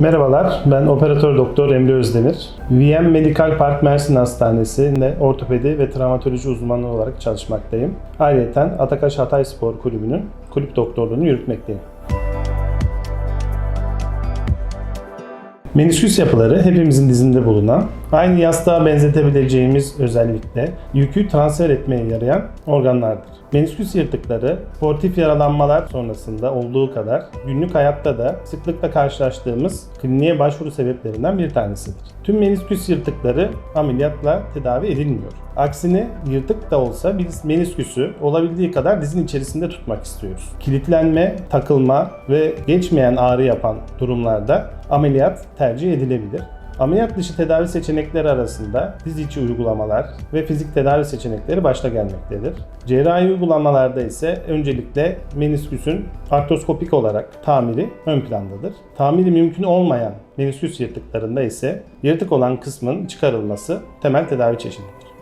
Merhabalar, ben operatör doktor Emre Özdemir. VM Medical Park Mersin Hastanesi'nde ortopedi ve travmatoloji uzmanı olarak çalışmaktayım. Ayrıca Atakaş Hatay Spor Kulübü'nün kulüp doktorluğunu yürütmekteyim. Menisküs yapıları hepimizin dizinde bulunan, aynı yastığa benzetebileceğimiz özellikle yükü transfer etmeye yarayan organlardır. Menisküs yırtıkları sportif yaralanmalar sonrasında olduğu kadar günlük hayatta da sıklıkla karşılaştığımız kliniğe başvuru sebeplerinden bir tanesidir. Tüm menisküs yırtıkları ameliyatla tedavi edilmiyor. Aksine yırtık da olsa biz menisküsü olabildiği kadar dizin içerisinde tutmak istiyoruz. Kilitlenme, takılma ve geçmeyen ağrı yapan durumlarda ameliyat tercih edilebilir. Ameliyat dışı tedavi seçenekleri arasında diz içi uygulamalar ve fizik tedavi seçenekleri başta gelmektedir. Cerrahi uygulamalarda ise öncelikle menisküsün artroskopik olarak tamiri ön plandadır. Tamiri mümkün olmayan menisküs yırtıklarında ise yırtık olan kısmın çıkarılması temel tedavi çeşididir.